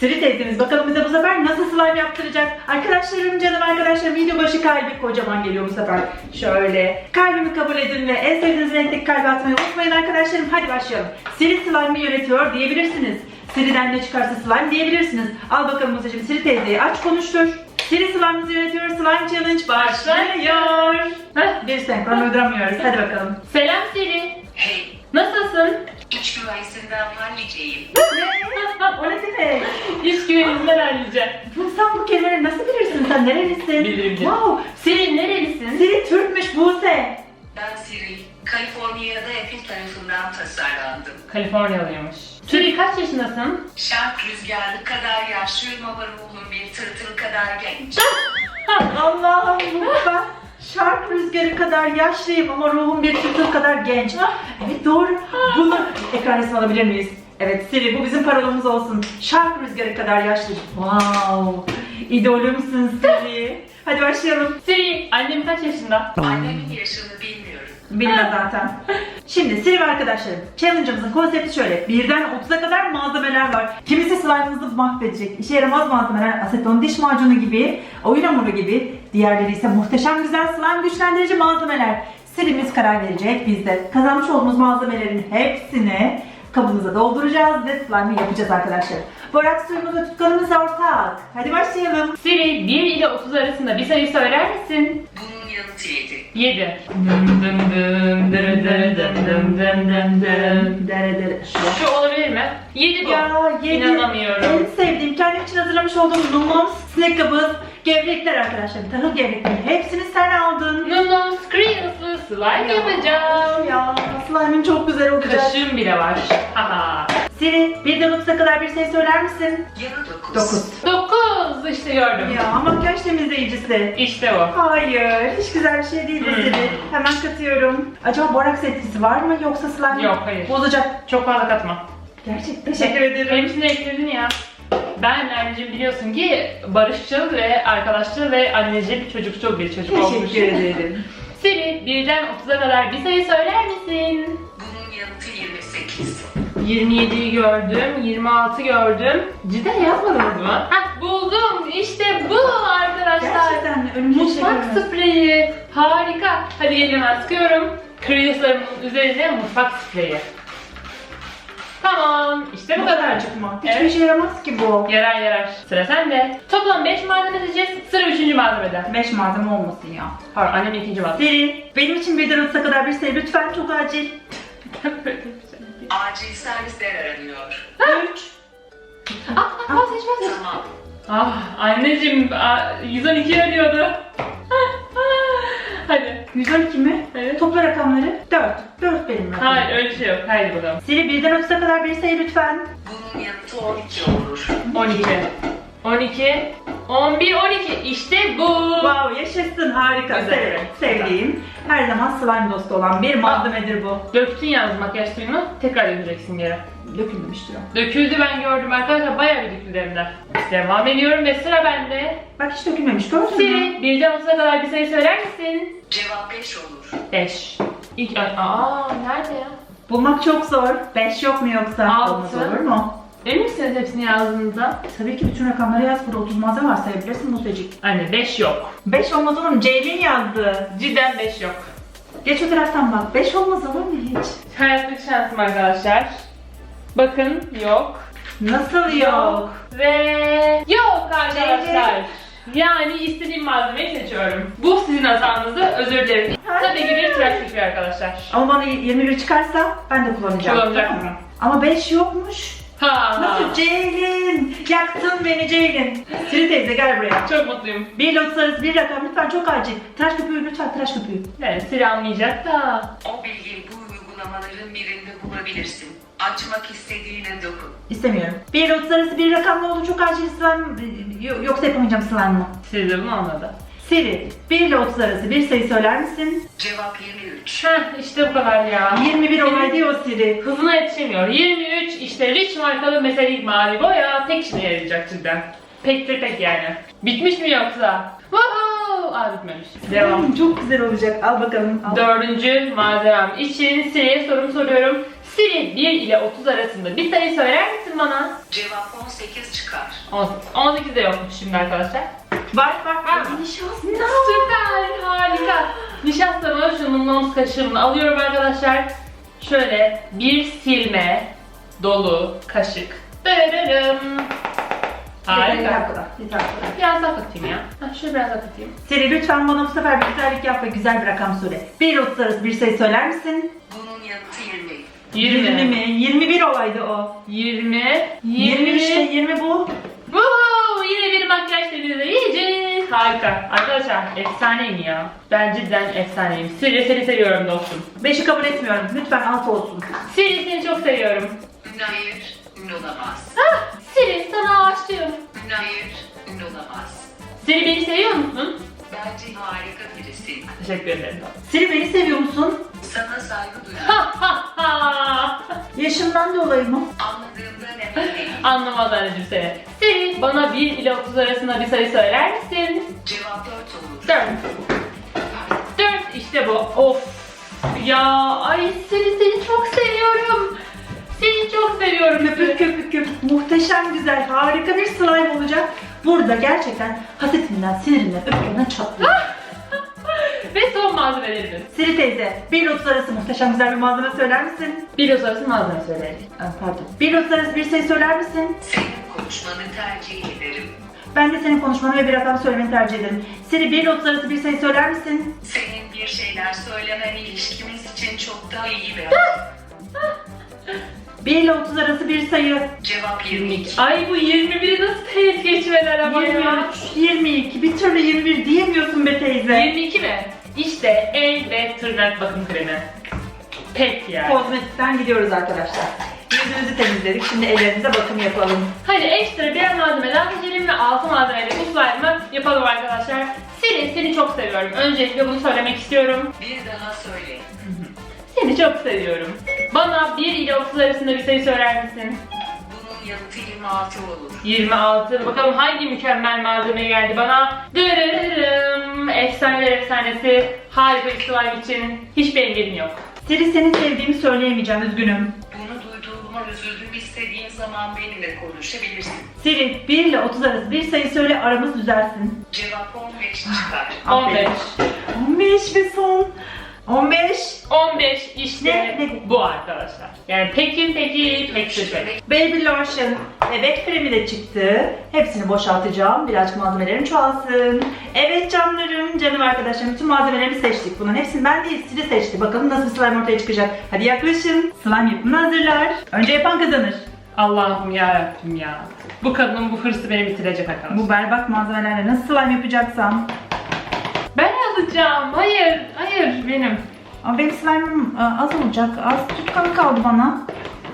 Siri teyzemiz bakalım bize bu sefer nasıl slime yaptıracak. Arkadaşlarım canım arkadaşlarım video başı kalbi kocaman geliyor bu sefer. Şöyle kalbimi kabul edin ve en sevdiğiniz renkteki kalbi atmayı unutmayın arkadaşlarım. Hadi başlayalım. Siri slime'ı yönetiyor diyebilirsiniz. Siri'den ne çıkarsa slime diyebilirsiniz. Al bakalım Musa'cığım Siri teyzeyi aç konuştur. Siri slime'ımızı yönetiyor. Slime challenge başlıyor. Heh, bir senkron uyduramıyoruz. Hadi bakalım. Selam Siri. Hey, Nasılsın? Halledeceğim. Ne? o ne demek? İş güvenizden arayacağım. Bu sen bu kelimeleri nasıl bilirsin? Sen nerelisin? Bilirim. Wow. Siri nerelisin? Siri Türkmüş Buse. Ben Siri, Kaliforniya'da Apple tarafından tasarlandım. Kaliforniyalıymış. Siri kaç yaşındasın? Şark rüzgarlı kadar yaşlıyım ama ruhum bir tırtıl kadar genç. Allah'ım bu ben şark rüzgarı kadar yaşlıyım ama ruhum bir tırtıl kadar genç. Evet doğru. Bunu ekran resmi alabilir miyiz? Evet Siri bu bizim parolamız olsun. Şark rüzgarı kadar yaşlı. Wow. İdolümsün Siri. Hadi başlayalım. Siri, annem kaç yaşında? Annemin yaşını bilmiyorum. Bilmem zaten. Şimdi Siri ve arkadaşlarım, challenge'ımızın konsepti şöyle. Birden 30'a kadar malzemeler var. Kimisi slime'ınızı mahvedecek. İşe yaramaz malzemeler, aseton diş macunu gibi, oyun hamuru gibi. Diğerleri ise muhteşem güzel slime güçlendirici malzemeler. Siri'miz karar verecek. Biz de kazanmış olduğumuz malzemelerin hepsini kabımıza dolduracağız ve slime'ı yapacağız arkadaşlar. Borak suyumuz ve tutkanımız ortak. Hadi başlayalım. Siri, 1 ile 30 arasında bir sayı söyler misin? Yanıtı yedi. 7. Dım dım dım dırı dırı dım dım dım dım dım. Dere dere. Şu. Olabilir mi? 7 bu. Ya yedi. İnanamıyorum. En sevdiğim kendim için hazırlamış olduğum Numons snack kabız gevrekler arkadaşlar. Tahıl gevrekleri. Hepsini sen aldın. Slime yapacağım. Ya slime'ın çok güzel olacak. Kaşığım bile var. Haha. Siri birden 30'a kadar bir sayı söyler misin? Yanı dokuz. 9. 9 işte gördüm. Ya makyaj temizleyicisi. İşte bu. Hayır, hiç güzel bir şey değil bu Hmm. Siri. Hemen katıyorum. Acaba boraks etkisi var mı yoksa slime Yok, hayır. bozacak? Çok fazla katma. Gerçekten teşekkür ederim. Hepsini ekledin ya. Ben anneciğim biliyorsun ki barışçıl ve arkadaşçıl ve anneciğim çocukçul bir çocuk olmuş. Teşekkür ederim. Birden 30'a kadar bir sayı söyler misin? Bunun yanıtı 28. 27'yi gördüm, 26 gördüm. Cidden yazmadınız mı? Hah buldum. İşte bu arkadaşlar. Gerçekten mi? Önümüzde şey Mutfak görmedim. spreyi. Harika. Hadi gelin hemen sıkıyorum. Kriyaslarımın üzerine mutfak spreyi. Tamam. İşte bu Bu kadar. kadarcık mı? Hiçbir Evet. işe yaramaz ki bu. Yarar yarar. Sıra sende. Toplam 5 malzeme diyeceğiz. Sıra 3. malzemede. 5 malzeme olmasın ya. Pardon annem ikinci malzeme. Siri, benim için birden 30'a kadar bir sayı lütfen çok acil. Acil servisler aranıyor. 3. Ah, ah, seç ben seç. Tamam. Ah anneciğim ah, 112 arıyordu. Hadi. 112 mi? Evet. Topla rakamları. 4. 4 benim rakamım. Hayır öyle şey yok. Haydi bakalım. Siri birden 30'a kadar bir sayı lütfen. Bunun yanıtı 12 olur. 12. 12. 11, 12. İşte bu. Wow yaşasın harika. Güzel. Severim. Sevdiğim. Her zaman slime dostu olan bir malzemedir bu. Döktün yalnız makyaj suyunu. Tekrar dökeceksin yere. Dökülmüştür o. Döküldü ben gördüm arkadaşlar. Bayağı bir döküldü hem de. Devam ediyorum ve sıra bende. Bak hiç dökülmemiş gördün mü? Siri birden 30'a kadar bir sayı söyler misin? Cevap 5 olur. 5. İlk, aa nerede ya? Bulmak çok zor. 5 yok mu yoksa? Altı. Olmaz olur mu? Emin misiniz hepsini yazdığınızda? Tabii ki bütün rakamları yaz. Burada 30 malzeme var sayabilirsin Musecik. Anne 5 yok. 5 olmaz olur mu? Ceylin yazdı. Cidden 5 yok. Geç o taraftan bak. 5 olmaz olur mu hiç? Hayattaki şansım arkadaşlar. Bakın yok. Nasıl yok? Ve yok arkadaşlar. Yani istediğim malzemeyi seçiyorum. Bu sizin hatanızı özür dilerim. Tabii ki bir tıraş fikri arkadaşlar. Ama bana 21 çıkarsa ben de kullanacağım. Kullanacak mı? Ama 5 yokmuş. Ha. Nasıl Ceylin? Yaktın beni Ceylin. Siri teyze gel buraya. Çok mutluyum. 1 ile 30 arası bir rakam lütfen çok acil. Tıraş köpüğü lütfen tıraş köpüğü. Evet, Siri anlayacak da. O bilgiyi bu uygulamaların birinde bulabilirsin. Açmak istediğine dokun. İstemiyorum. 1 ile 30 arası bir rakam ne olur çok acil slime. Yo- Yoksa yapamayacağım slime'ı. De bunu anladı. Siri 1 ile 30 arası bir sayı söyler misin? Cevap 23. Heh işte bu kadar ya. 21 olay diyor Siri. Hızına yetişemiyor. 23 işte Rich markalı meselelik mavi boya tek işine yarayacak cidden. Pek de pek yani. Bitmiş mi yoksa? Woohoo! Aa bitmemiş. Devam. Hmm, çok güzel olacak. Al bakalım. Al. Dördüncü malzemem için Siri'ye sorum soruyorum. Siri 1 ile 30 arasında bir sayı söyler misin bana? Cevap 18 çıkar. 18 de yokmuş şimdi arkadaşlar. Var var. Ha. Süper, harika. Nişastamı şunun nons kaşığımla alıyorum arkadaşlar. Şöyle bir silme dolu kaşık. Dırırım. Harika. bu. Yeter bu. Biraz daha katayım ya. Ha, şöyle biraz daha katayım. Siri lütfen bana bu sefer bir güzellik yap ve güzel bir rakam söyle. 1 ile 30 arası bir sayı söyler misin? Bunun yanıtı 20. 20. mi? 21 olaydı o. 20. 20 işte 20 bu. Woohoo! Temizleyeceğiz. Harika. Arkadaşlar efsaneyim ya. Ben cidden efsaneyim. Siri seni seviyorum dostum. 5'i kabul etmiyorum. Lütfen 6 olsun. Siri seni çok seviyorum. Hayır, olamaz. Ah, Siri sana aşığım. Hayır, olamaz. Siri beni seviyor musun? Bence harika birisin. Teşekkür ederim. Siri beni seviyor musun? Sana saygı ha. Yaşımdan dolayı mı? Anladığımdan eminim. Anlamaz anneciğim seni. Bana 1 ile 30 arasında bir sayı söyler misin? Cevap 4 olur. 4. 4 işte bu. Of. Ya ay Siri seni çok seviyorum. Seni çok seviyorum. Köpük köpük köpük. Muhteşem güzel. Harika bir slime olacak. Burada gerçekten hasetinden, sinirinden, öfkenden çatlıyor. Ve son malzemelerimiz. Siri teyze, 1 ile 30 arası muhteşem güzel bir malzeme söyler misin? 1 ile 30 arası malzeme söyleyelim. Aa, pardon. 1 ile 30 arası bir sayı söyler misin? Konuşmanı tercih ederim. Ben de senin konuşmanı ve bir rakam söylemeni tercih ederim. Siri 1 ile 30 arası bir sayı söyler misin? Senin bir şeyler söylemen ilişkimiz için çok daha iyi bir 1 ile 30 arası bir sayı. Cevap 22. Ay bu 21'i nasıl teyit geçmeler ama ya. 23, 22. Bir türlü 21 diyemiyorsun be teyze. 22 mi? İşte el ve tırnak bakım kremi. Pek yani. Kozmetikten gidiyoruz arkadaşlar. Yüzümüzü temizledik. Şimdi ellerimize bakım yapalım. Hadi ekstra birer malzeme daha seçelim ve altı malzemeyle bu slime'ı yapalım arkadaşlar. Seni, seni çok seviyorum. Öncelikle bunu söylemek istiyorum. Bir daha söyle. Seni çok seviyorum. Bana 1 ile 30 arasında bir sayı söyler misin? Bunun yanıtı 26 olur. 26. Bakalım hangi mükemmel malzeme geldi bana? Dırırırım. Efsaneler efsanesi. Harika bir slime için hiçbir engelim yok. Siri seni sevdiğimi söyleyemeyeceğim. Üzgünüm. Bunu duyduğuma üzüldüm istediğin zaman benimle konuşabilirsin. Siri 1 ile 30 arası bir sayı söyle aramız düzelsin. Cevap 15 çıkar. 15. 15 ve son. 15. 15 işte Ne? Ne? bu arkadaşlar. Yani pekin peki pek süper. Baby lotion, bebek kremi de çıktı. Hepsini boşaltacağım. Birazcık malzemelerim çoğalsın. Evet canlarım, canım arkadaşlarım. Bütün malzemelerimi seçtik. Bunların hepsini ben değil, Siri seçti. Bakalım nasıl bir slime ortaya çıkacak. Hadi yaklaşın. Slime yapımını hazırlar. Önce yapan kazanır. Allah'ım ya ya. Bu kadının bu hırsı beni bitirecek arkadaşlar. Bu berbat malzemelerle nasıl slime yapacaksam. Ben yazacağım. Hayır, hayır benim. Ama benim slime'ım e, az olacak. Az tutkan kaldı bana.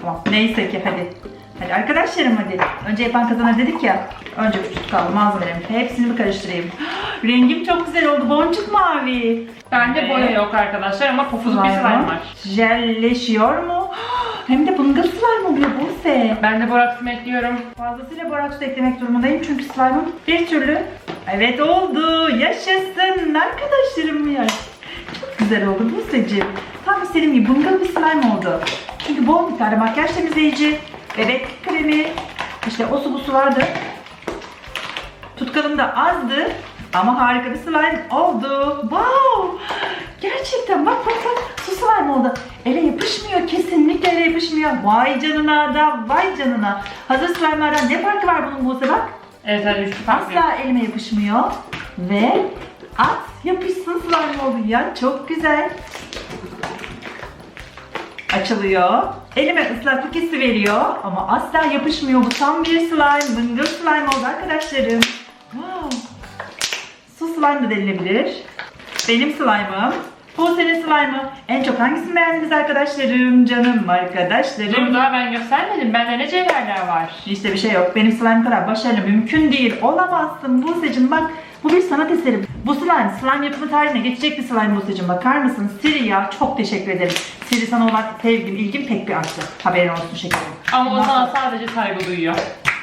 Tamam. Neyse ki hadi. Hadi arkadaşlarım hadi. Önce yapan kazanır dedik ya. Önce bir tutkaldı malzemelerimi. Hepsini bir karıştırayım. Rengim çok güzel oldu. Boncuk mavi. Bende boya yok arkadaşlar ama pofuduk bir slime var. Jelleşiyor mu? Hem de bıngıl slime oluyor Buse. Ben de boraksımı ekliyorum. Fazlasıyla boraks da eklemek durumundayım çünkü slime'ım bir türlü. Evet oldu. Yaşasın arkadaşlarım ya. Çok güzel oldu Buse'cim. Tam istediğim gibi bıngıl bir slime oldu. Çünkü bol miktarda makyaj temizleyici, bebek kremi, işte o su bu su vardı. Tutkalım da azdı ama harika bir slime oldu. Wow! Gerçekten bak bak bak su slime oldu. Ele yapışmıyor kesinlikle ele yapışmıyor. Vay canına da vay canına. Hazır slime'lardan ne farkı var bunun Buse bak. Evet hadi üçlü farklı. Asla elime yapışmıyor. Ve at yapışsın slime oldu ya. Çok güzel. Açılıyor. Elime ıslaklık hissi veriyor ama asla yapışmıyor. Bu tam bir slime. Bıngıl slime oldu arkadaşlarım. Wow. Su slime da denilebilir. Benim slime'ım. Buse'nin slime'ı. En çok hangisini beğendiniz arkadaşlarım? Canım arkadaşlarım. Dur daha ben göstermedim. Bende ne cevherler var. İşte bir şey yok. Benim slime kadar başarılı mümkün değil. Olamazsın Buse'cim bak. Bu bir sanat eseri. Bu slime, slime yapımı tarihine geçecek bir slime Buse'cim. Bakar mısın? Siri ya çok teşekkür ederim. Siri sana olan sevgim, ilgim pek bir arttı. Haberin olsun şekerim. Ama o sana sadece saygı duyuyor.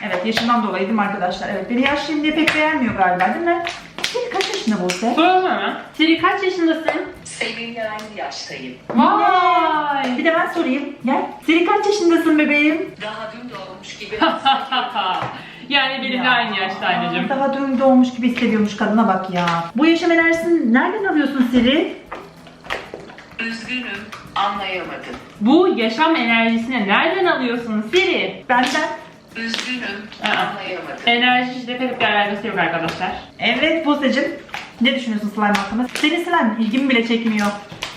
Evet yaşından dolayı değil mi arkadaşlar? Evet beni yaşlıyım diye pek beğenmiyor galiba değil mi? Siri kaç yaşında Buse? Soralım hemen. Siri kaç yaşındasın? Seninle aynı yaştayım. Vay. Bir de ben sorayım. Gel. Siri kaç yaşındasın bebeğim? Daha dün doğmuş gibi. yani benimle Ya, aynı yaşta anneciğim. Daha dün doğmuş gibi hissediyormuş kadına bak ya. Bu yaşam enerjisini nereden alıyorsun Siri? Üzgünüm, anlayamadım. Bu yaşam enerjisini nereden alıyorsun Siri? Benden. Üzgünüm, Aa. anlayamadım. Enerji işte pek bir alakası yok arkadaşlar. Evet Buse'cim. Ne düşünüyorsun slime hakkında? Senin slime ilgimi bile çekmiyor.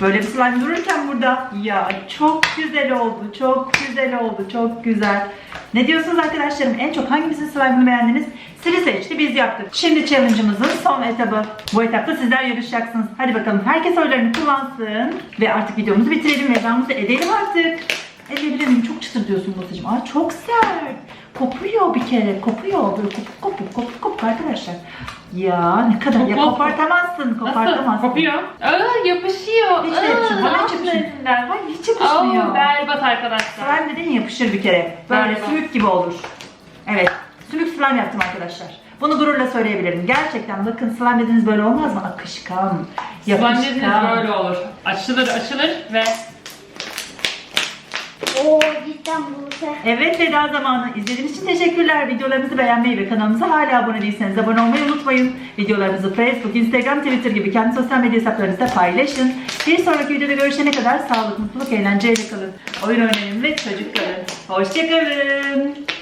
Böyle bir slime dururken burada. Ya çok güzel oldu. Çok güzel oldu. Çok güzel. Ne diyorsunuz arkadaşlarım? En çok hangimizin slime'ını beğendiniz? Siri seçti, biz yaptık. Şimdi challenge'ımızın son etabı. Bu etapta sizler yarışacaksınız. Hadi bakalım herkes oylarını kullansın. Ve artık videomuzu bitirelim ve edelim artık. Edebilir miyim? Çok çıtır diyorsun Buse'cim. Aa çok sert. Kopuyor bir kere. Kopuyor. Böyle kopuk kopuk kopuk kopuk arkadaşlar. Ya ne kadar ya Kopuk. kopartamazsın. Nasıl? Kopartamazsın. Kopuyor. Aa yapışıyor. Hiç Aa, yapışmıyor. Yapışıyor. yaptın elinden? Hayır hiç yapışmıyor. Aa, berbat arkadaşlar. Slime dediğin yapışır bir kere. Böyle Galiba. sümük gibi olur. Evet. Sümük slime yaptım arkadaşlar. Bunu gururla söyleyebilirim. Gerçekten bakın slime dediğiniz böyle olmaz mı? Akışkan. Yapışkan. böyle olur. Açılır açılır ve Oo cidden Buse. Evet veda zamanı. İzlediğiniz için teşekkürler. Videolarımızı beğenmeyi ve kanalımıza hala abone değilseniz abone olmayı unutmayın. Videolarımızı Facebook, Instagram, Twitter gibi kendi sosyal medya hesaplarınızda paylaşın. Bir sonraki videoda görüşene kadar sağlık, mutluluk, eğlenceyle kalın. Oyun oynayın ve çocuk kalın. Hoşçakalın.